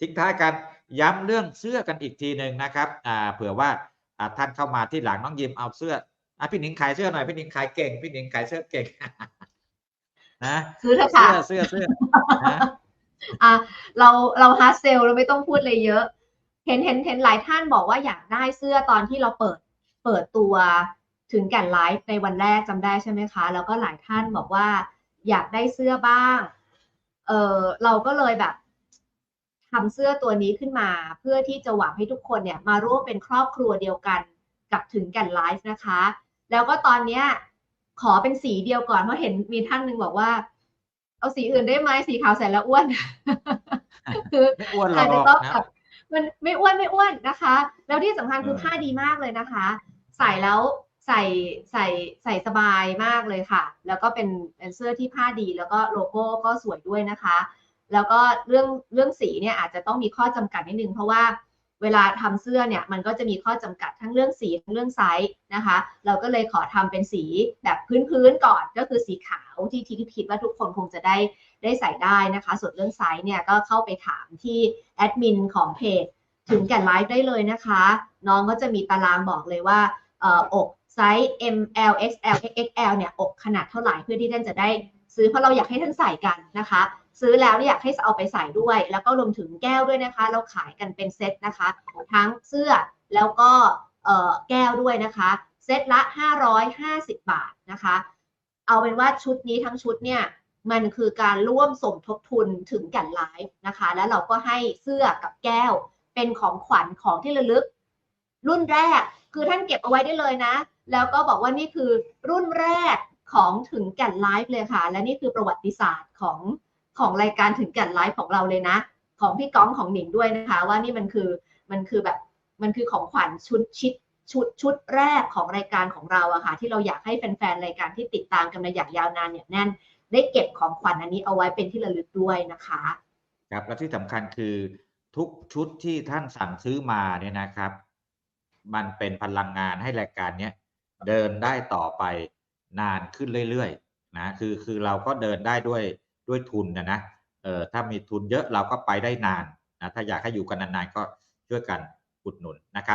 ทิ้งท้ายกันย้ำเรื่องเสื้อกันอีกทีหนึ่งนะครับอ่าเผื่อว่าอ่าท่านเข้ามาที่หลังน้องยิมเอาเสื้ออะพี่หนิงขายเสื้อหน่อยพี่หนิงขายเก่งพี่หนิงขายเสื้อเก่งนะซื้อเถอะเสื้ค่ะอเสื้อเสื้อนะอะเราเราฮาร์ดเซลเราไม่ต้องพูดเลยเยอะ เห็นเห็นเห็นหลายท่านบอกว่าอยากได้เสื้อตอนที่เราเปิดเปิดตัวถึงแก่นไลฟ์ในวันแรกจำได้ใช่ไหมคะ แล้วก็หลายท่านบอกว่า อยากได้เสื้อบ้าง เออเราก็เลยแบบ ทำเสื้อตัวนี้ขึ้นมา เพื่อที่จะหวังให้ทุกคนเนี่ยมาร่วมเป็นครอบครัวเดียวกันกับถึงแก่นไลฟ์นะคะ แล้วก็ตอนเนี้ยขอเป็นสีเดียวก่อนเพราะเห็นมีท่านหนึ่งบอกว่า เอาสีอื่นได้ไหมสีขาวใส่แล้วอ้วนคือไม่อ้วนหรอาอจจะกต้องนะแบบมันไม่อ้วนไม่อ้วนนะคะ แล้วที่สำคัญคือเออผ้าดีมากเลยนะคะ ใส่แล้วใส่ใส่ใส่สบายมากเลยค่ะ แล้วก็เป็นเป็นเสื้อที่ผ้าดีแล้วก็โลโก้ก็สวยด้วยนะคะ แล้วก็เรื่องเรื่องสีเนี่ยอาจจะต้องมีข้อจำกัดนิดนึงเพราะว่าเวลาทำเสื้อเนี่ยมันก็จะมีข้อจำกัดทั้งเรื่องสีทั้งเรื่องไซส์นะคะ เราก็เลยขอทำเป็นสีแบบพื้นๆก่อนก็คือสีขาวที่ที่คิดว่าทุกคนคงจะได้ได้ใส่ได้นะคะ ส่วนเรื่องไซส์เนี่ยก็เข้าไปถามที่แอดมินของเพจถึงแก่นไลฟ์ได้เลยนะคะ น้องก็จะมีตารางบอกเลยว่าเอออกไซส์ M L X L X X L เนี่ยอกขนาดเท่าไหร่เพื่อที่ท่านจะได้ซื้อเพราะเราอยากให้ท่านใส่กันนะคะ ซื้อแล้วเนี่ยอยากให้เอาไปใส่ด้วย แล้วก็รวมถึงแก้วด้วยนะคะ เราขายกันเป็นเซตนะคะ ทั้งเสื้อแล้วก็แก้วด้วยนะคะ เซตละ 550 บาทนะคะ เอาเป็นว่าชุดนี้ทั้งชุดเนี่ยมันคือการร่วมสมทบทุนถึงแก่นไลฟ์นะคะ แล้วเราก็ให้เสื้อกับแก้วเป็นของขวัญของที่ระลึก รุ่นแรกคือท่านเก็บเอาไว้ได้เลยนะ แล้วก็บอกว่านี่คือรุ่นแรกของถึงแก่นไลฟ์เลยค่ะ และนี่คือประวัติศาสตร์ของ ของรายการถึงแก่นไลฟ์ของเราเลยนะ ของพี่ก้องของหนิงด้วยนะคะ ว่านี่มันคือมันคือแบบมันคือของขวัญชุดชิดชุดชุดแรกของรายการของเราอะค่ะ ที่เราอยากให้แฟนๆรายการที่ติดตามกันมาอย่างยาวนานเนี่ยแน่น ได้เก็บของขวัญอันนี้เอาไว้เป็นที่ระลึกด้วยนะคะครับและที่สำคัญคือทุกชุดที่ท่านสั่งซื้อมาเนี่ยนะครับ มันเป็นพลังงานให้รายการเนี้ยเดินได้ต่อไปนานขึ้นเรื่อยๆนะคือคือเราก็เดินได้ด้วย ด้วยทุนนะนะเออถ้ามีทุนเยอะเราก็ไปได้นานนะถ้าอยากให้อยู่กันนานๆก็ช่วยกันอุดหนุนนะครับ